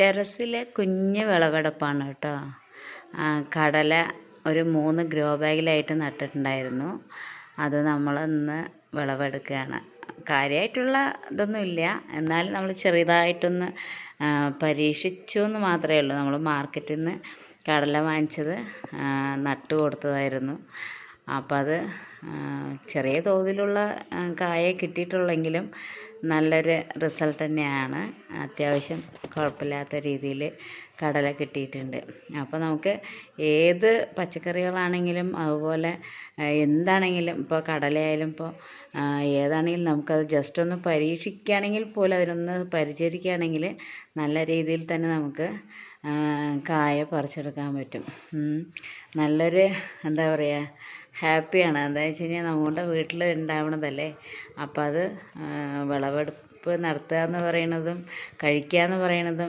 ടെറസിലെ കുഞ്ഞ് വിളവെടുപ്പാണ് കേട്ടോ. കടല ഒരു മൂന്ന് ഗ്രോ ബാഗിലായിട്ട് നട്ടിട്ടുണ്ടായിരുന്നു. അത് നമ്മൾ ഇന്ന് വിളവെടുക്കുകയാണ്. കാര്യമായിട്ടുള്ള ഇതൊന്നുമില്ല. എന്നാലും നമ്മൾ ചെറുതായിട്ടൊന്ന് പരീക്ഷിച്ചു എന്ന് മാത്രമേ ഉള്ളൂ. നമ്മൾ മാർക്കറ്റിൽ നിന്ന് കടല വാങ്ങിച്ചത് നട്ടു കൊടുത്തതായിരുന്നു. അപ്പം അത് ചെറിയ തോതിലുള്ള കായ കിട്ടിയിട്ടുള്ളെങ്കിലും നല്ലൊരു റിസൾട്ട് തന്നെയാണ്. അത്യാവശ്യം കുഴപ്പമില്ലാത്ത രീതിയിൽ കടല കിട്ടിയിട്ടുണ്ട്. അപ്പോൾ നമുക്ക് ഏത് പച്ചക്കറികളാണെങ്കിലും അതുപോലെ എന്താണെങ്കിലും ഇപ്പോൾ കടലയായാലും ഇപ്പോൾ ഏതാണെങ്കിലും നമുക്കത് ജസ്റ്റ് ഒന്ന് പരീക്ഷിക്കുകയാണെങ്കിൽ പോലും അതിനൊന്ന് പരിചരിക്കുകയാണെങ്കിൽ നല്ല രീതിയിൽ തന്നെ നമുക്ക് കായ പറിച്ചെടുക്കാൻ പറ്റും. നല്ലൊരു എന്താ പറയുക ഹാപ്പിയാണ്. എന്താണെന്ന് വെച്ച് കഴിഞ്ഞാൽ നമ്മുടെ വീട്ടിൽ ഉണ്ടാവണതല്ലേ അപ്പോൾ അത് വിളവെടുപ്പ് നടത്തുക എന്ന് പറയുന്നതും കഴിക്കുക എന്ന് പറയണതും